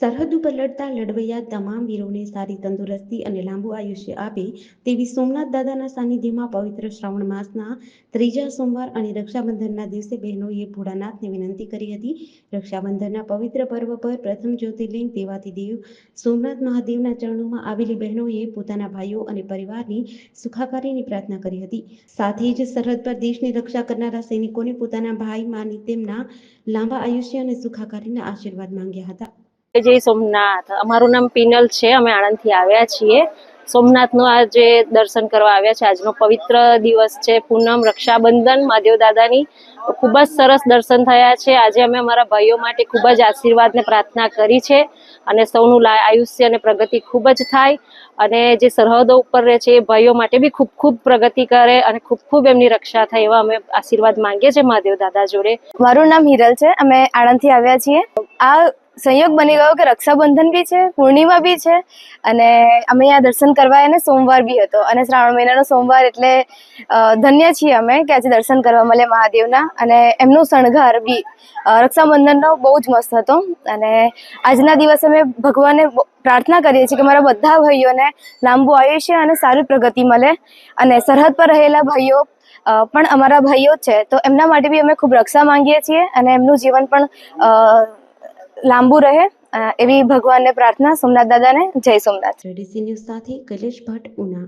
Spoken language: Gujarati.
સરહદ ઉપર લડતા લડવૈયા તમામ વીરોને સારી તંદુરસ્તી અને લાંબુ આયુષ્ય આપે તેવી સોમનાથ દાદાના સાનિધ્યમાં પવિત્ર શ્રાવણ માસના ત્રીજા સોમવાર અને રક્ષાબંધનના દિવસે બહેનોએ ભોળાનાથને વિનંતી કરી હતી. રક્ષાબંધનના પવિત્ર પર્વ પર પ્રથમ જ્યોતિર્લિંગ દેવાતિદેવ સોમનાથ મહાદેવના ચરણોમાં આવેલી બહેનોએ પોતાના ભાઈઓ અને પરિવારની સુખાકારીની પ્રાર્થના કરી હતી. સાથે જ સરહદ પર દેશની રક્ષા કરનારા સૈનિકોને પોતાના ભાઈ માની તેમના લાંબા આયુષ્ય અને સુખાકારીના આશીર્વાદ માંગ્યા હતા. જય સોમનાથ, અમારું નામ પિનલ છે, અમે આણંદથી આવ્યા છીએ. સોમનાથનું આજે દર્શન કરવા આવ્યા છે, આજનો પવિત્ર દિવસ છે, પૂનમ, રક્ષાબંધન, મહાદેવ દાદાની ખૂબ જ સરસ દર્શન થયા છે. આજે અમે અમારા ભાઈઓ માટે ખૂબ જ આશીર્વાદ ને પ્રાર્થના કરી છે અને સૌનું આયુષ્ય અને પ્રગતિ ખૂબ જ થાય અને જે સરહદો ઉપર રહે છે એ ભાઈઓ માટે બી ખૂબ ખૂબ પ્રગતિ કરે અને ખૂબ ખૂબ એમની રક્ષા થાય એવા અમે આશીર્વાદ માંગીએ છીએ મહાદેવ દાદા જોડે. મારું નામ હિરલ છે. અમે આણંદથી આવ્યા છીએ. આ સંયોગ બની ગયો કે રક્ષાબંધન બી છે, પૂર્ણિમા બી છે અને અમે અહીંયા દર્શન કરવા અને સોમવાર બી હતો અને શ્રાવણ મહિનાનો સોમવાર એટલે ધન્ય છીએ અમે કે આજે દર્શન કરવા મળે મહાદેવના અને એમનો શણગાર બી રક્ષાબંધનનો બહુ જ મસ્ત હતો અને આજના દિવસે અમે ભગવાનને પ્રાર્થના કરીએ છીએ કે મારા બધા ભાઈઓને લાંબુ આયુષ્ય અને સારી પ્રગતિ મળે અને સરહદ પર રહેલા ભાઈઓ પણ અમારા ભાઈઓ છે તો એમના માટે બી અમે ખૂબ રક્ષા માંગીએ છીએ અને એમનું જીવન પણ લાંબુ રહે એવી ભગવાનને પ્રાર્થના સોમનાથ દાદાને જય સોમનાથ. ન્યૂઝ સાથે કલેશ ભટ્ટ ઉના.